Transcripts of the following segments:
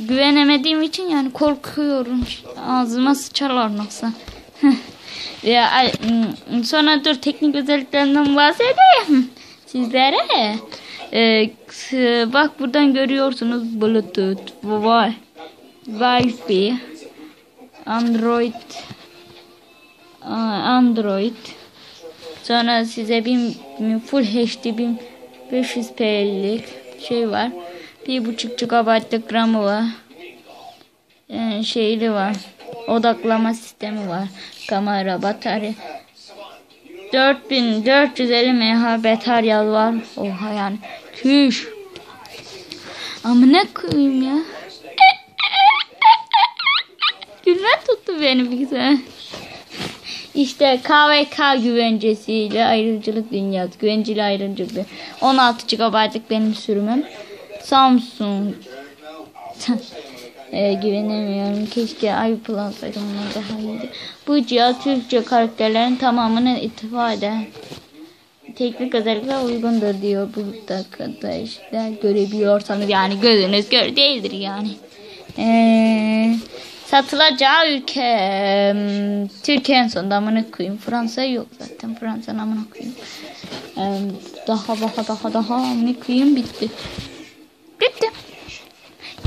güvenemediğim için yani korkuyorum. Ağzıma sıçarlar nasıl. ya sonra dur teknik özelliklerinden bahsedeyim sizlere. Ee, bak buradan görüyorsunuz Bluetooth, Wi, Wi-Fi, Android, Android. Sonra size bir full HD 1500p'lik şey var. Bir buçuk GB'lık RAM'ı var. Yani şeyli var. Odaklama sistemi var. Kamera, batarya. 4450 mAh batarya var. Oha yani. Küş. Ama ne koyayım ya. Gülme tuttu beni bir güzel. İşte KVK güvencesiyle ayrımcılık dünyası. Güvenceli ayrımcılık. 16 GB'lık benim sürümüm. Samsung. e, güvenemiyorum. Keşke iPlus alsaydım. daha iyiydi. Bu cihaz Türkçe karakterlerin tamamını ittifa eder. Teknik özellikler uygundur diyor burada arkadaşlar. Görebiliyorsanız yani gözünüz gör değildir yani. Eee satılacağı ülke Türkiye en sonunda amına koyayım. Fransa yok zaten. Fransa'nın amına koyayım. daha daha daha daha amına koyayım. Bitti.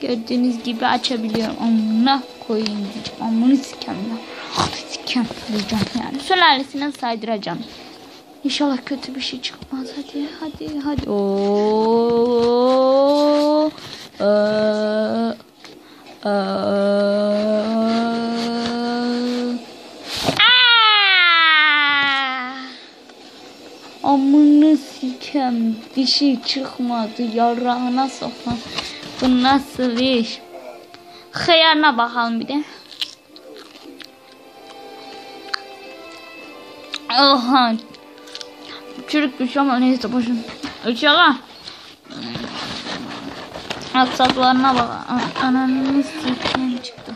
Gördüğünüz gibi açabiliyorum. Amına koyayım diyeceğim. Amını sikem ya. Sikem diyeceğim yani. Sülalesine saydıracağım. İnşallah kötü bir şey çıkmaz. Hadi hadi hadi. Oo. Ee, ee, Amını sikem bir şey çıkmadı yarağına sokan. Bu nasıl iş? Hıyarına bakalım bir de. Oha. Çürük bir şey ama neyse boşun. İnşallah. Aksaklarına bak. Ananı sikeyim çıktı.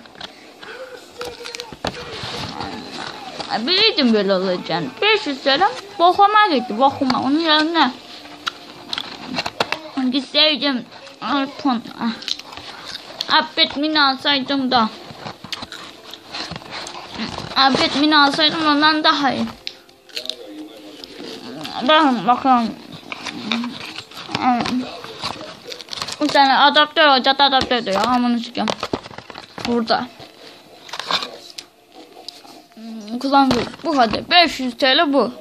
Biliyordum böyle olacağını. 500 TL bokuma gitti bokuma. Onun yerine gitseydim iPhone. Ah. Affet mini alsaydım da. Affet mini alsaydım ondan daha iyi. Bakın bakalım. Bir tane adaptör olacak adaptör diyor. Amanı çıkıyorum. Burada. Kullandık. Bu kadar. 500 TL bu.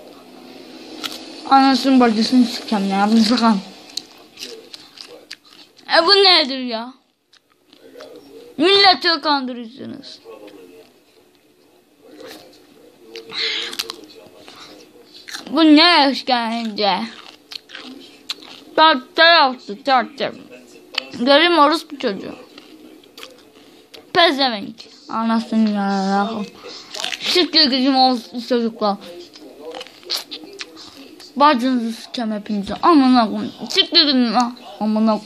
Anasının bacısını sikeceğim ya. Bunu sakın. E bu nedir ya? Milleti kandırıyorsunuz. Bu ne işkence? Tahta yaptı tahta. Göreyim orospu çocuğu. Pezevenk. Anasını yararım. Siktir gücüm olsun çocuklar. Bacınızı sikem hepinize. Amına koyayım. Siktir gidin lan. Amına.